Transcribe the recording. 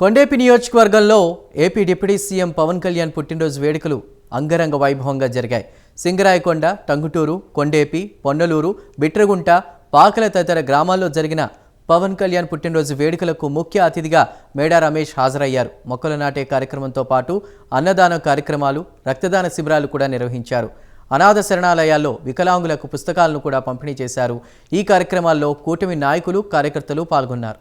కొండేపి నియోజకవర్గంలో AP deputy CM Pawan Kalyan పుట్టినరోజు వేడుకలు అంగరంగ వైభవంగా జరిగాయి. సింగరాయకొండ టంగుటూరు కొండేపి పొన్నలూరు బిట్రగుంట పాకల తదితర గ్రామాల్లో జరిగిన పవన్ కళ్యాణ్ పుట్టినరోజు వేడుకలకు ముఖ్య అతిథిగా మేడా రమేష్ హాజరయ్యారు. మొక్కలు నాటే కార్యక్రమంతో పాటు అన్నదాన కార్యక్రమాలు రక్తదాన శిబిరాలు కూడా నిర్వహించారు. అనాథ శరణాలయాల్లో వికలాంగులకు పుస్తకాలను కూడా పంపిణీ చేశారు. ఈ కార్యక్రమాల్లో కూటమి నాయకులు కార్యకర్తలు పాల్గొన్నారు.